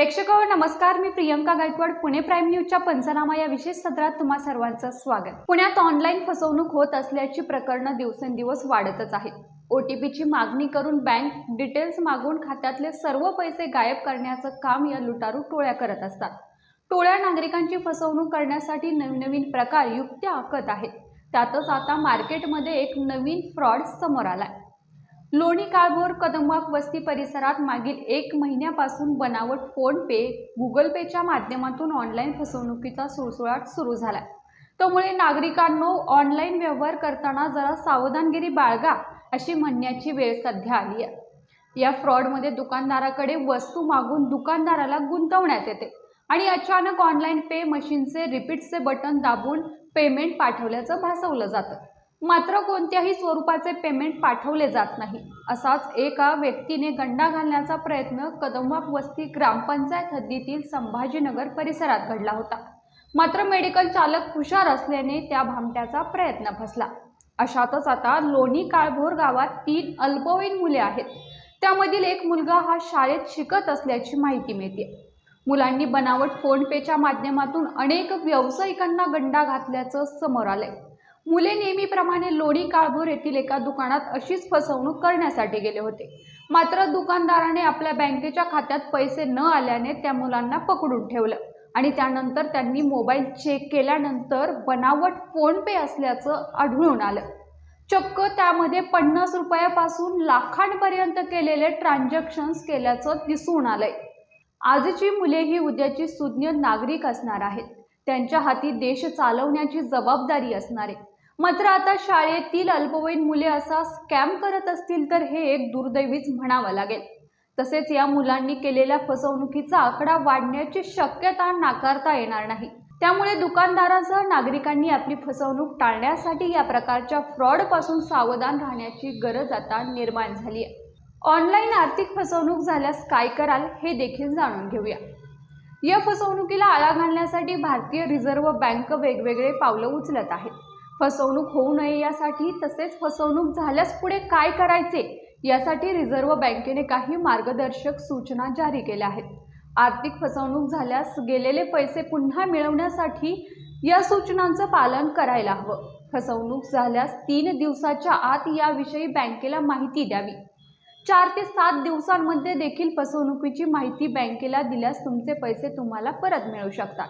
प्रेक्षक नमस्कार मी प्रियंका गायकवाड पुणे प्राईम न्यूजच्या पंचनामा या विशेष सत्रात तुम्हा सर्वांचं स्वागत. पुण्यात ऑनलाईन फसवणूक होत असल्याची प्रकरणं दिवसेंदिवस वाढतच आहेत. ओटीपीची मागणी करून बँक डिटेल्स मागून खात्यातले सर्व पैसे गायब करण्याचं काम या लुटारू टोळ्या करत असतात. टोळ्या नागरिकांची फसवणूक करण्यासाठी नवनवीन प्रकार युक्त्या आखत आहेत. त्यातच आता मार्केटमध्ये एक नवीन फ्रॉड समोर आलाय. लोणी काळभोर कदमवाक वस्ती परिसरात मागील एक महिन्यापासून बनावट फोनपे गुगल पेच्या माध्यमातून ऑनलाईन फसवणुकीचा सुळसुळाट सुरू झाला त्यामुळे नागरिकांनो ऑनलाईन व्यवहार करताना जरा सावधानगिरी बाळगा अशी म्हणण्याची वेळ सध्या आली आहे. या फ्रॉडमध्ये दुकानदाराकडे वस्तू मागून दुकानदाराला गुंतवण्यात येते आणि अचानक ऑनलाईन पे मशीनचे रिपीटचे बटन दाबून पेमेंट पाठवल्याचं भासवलं जातं. मात्र कोणत्याही स्वरूपाचे पेमेंट पाठवले जात नाही. असाच एका व्यक्तीने गंडा घालण्याचा प्रयत्न कदमवाक वस्ती ग्रामपंचायत हद्दीतील संभाजीनगर परिसरात घडला होता. मात्र मेडिकल चालक हुशार असल्याने त्या भामट्याचा प्रयत्न फसला. अशातच आता लोणी काळभोर गावात तीन अल्पवयीन मुले आहेत. त्यामधील एक मुलगा हा शाळेत शिकत असल्याची माहिती मिळते. मुलांनी बनावट फोनपेच्या माध्यमातून अनेक व्यावसायिकांना गंडा घातल्याचं समोर आलंय. मुले नेहमीप्रमाणे लोणी काळभोर येथील एका दुकानात अशीच फसवणूक करण्यासाठी गेले होते. मात्र दुकानदाराने आपल्या बँकेच्या खात्यात पैसे न आल्याने त्या मुलांना पकडून ठेवलं आणि त्यानंतर त्यांनी मोबाईल चेक केल्यानंतर बनावट फोनपे असल्याचं आढळून आलं. चक्क त्यामध्ये पन्नास रुपयापासून लाखांपर्यंत केलेले ट्रान्झॅक्शन्स केल्याचं दिसून आलंय. आजची मुले ही उद्याची सुज्ञ नागरिक असणार आहेत. त्यांच्या हाती देश चालवण्याची जबाबदारी असणार. आहे मात्र आता शाळेतील अल्पवयीन मुले असा स्कॅम करत असतील तर हे एक दुर्दैवीच म्हणावं लागेल. तसेच या मुलांनी केलेल्या फसवणुकीचा आकडा वाढण्याची शक्यता नाकारता येणार नाही. त्यामुळे दुकानदारांसह नागरिकांनी आपली फसवणूक टाळण्यासाठी या प्रकारच्या फ्रॉडपासून सावधान राहण्याची गरज आता निर्माण झाली आहे ऑनलाईन आर्थिक फसवणूक झाल्यास काय कराल हे देखील जाणून घेऊया. या फसवणुकीला आळा घालण्यासाठी भारतीय रिझर्व्ह बँक वेगवेगळे पावलं उचलत आहे फसवणूक होऊ नये यासाठी तसेच फसवणूक झाल्यास पुढे काय करायचे यासाठी रिझर्व्ह बँकेने काही मार्गदर्शक सूचना जारी केल्या आहेत. आर्थिक फसवणूक झाल्यास गेलेले पैसे पुन्हा मिळवण्यासाठी या सूचनांचं पालन करायला हवं. फसवणूक झाल्यास तीन दिवसाच्या आत याविषयी बँकेला माहिती द्यावी. चार ते सात दिवसांमध्ये देखील फसवणुकीची माहिती बँकेला दिल्यास तुमचे पैसे तुम्हाला परत मिळू शकतात.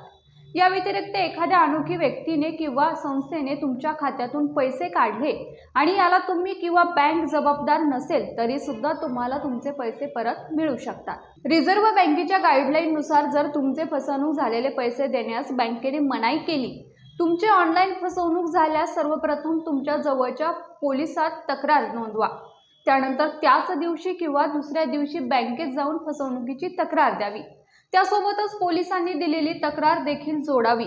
या व्यतिरिक्त एखाद्या अनोखी व्यक्तीने किंवा संस्थेने तुमच्या खात्यातून पैसे काढले आणि याला तुम्ही किंवा बँक जबाबदार नसेल तरी सुद्धा तुम्हाला तुमचे पैसे परत मिळू शकतात. रिझर्व्ह बँकेच्या गाईडलाईननुसार जर तुमचे फसवणूक झालेले पैसे देण्यास बँकेने मनाई केली तुमची ऑनलाईन फसवणूक झाल्यास सर्वप्रथम तुमच्या जवळच्या पोलिसात तक्रार नोंदवा. त्यानंतर त्याच दिवशी किंवा दुसऱ्या दिवशी बँकेत जाऊन फसवणुकीची तक्रार द्यावी. त्यासोबतच पोलिसांनी दिलेली तक्रार देखील जोडावी.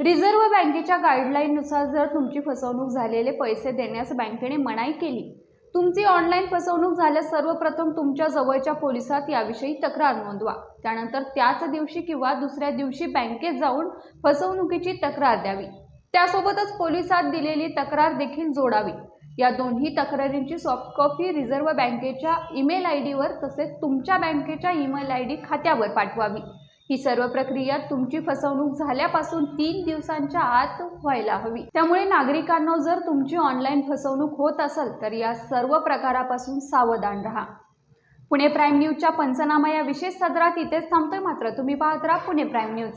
रिझर्व्ह बँकेच्या गाईडलाईननुसार जर तुमची फसवणूक झालेले पैसे देण्यास बँकेने मनाई केली तुमची ऑनलाईन फसवणूक झाल्यास सर्वप्रथम तुमच्या जवळच्या पोलिसात याविषयी तक्रार नोंदवा. त्यानंतर त्याच दिवशी किंवा दुसऱ्या दिवशी बँकेत जाऊन फसवणुकीची तक्रार द्यावी. त्यासोबतच पोलिसात दिलेली तक्रार देखील जोडावी. या दोन्ही तक्रारींची सॉफ्ट कॉपी रिझर्व्ह बँकेच्या ईमेल आय डीवर तसेच तुमच्या बँकेच्या ईमेल आय डी खात्यावर पाठवावी. ही सर्व प्रक्रिया तुमची फसवणूक झाल्यापासून तीन दिवसांच्या आत व्हायला हवी. त्यामुळे नागरिकांना जर तुमची ऑनलाईन फसवणूक होत असेल तर या सर्व प्रकारापासून सावधान राहा. पुणे प्राईम न्यूजच्या पंचनामा या विशेष सदरात इथेच थांबतोय. मात्र तुम्ही पाहत राहा पुणे प्राईम न्यूज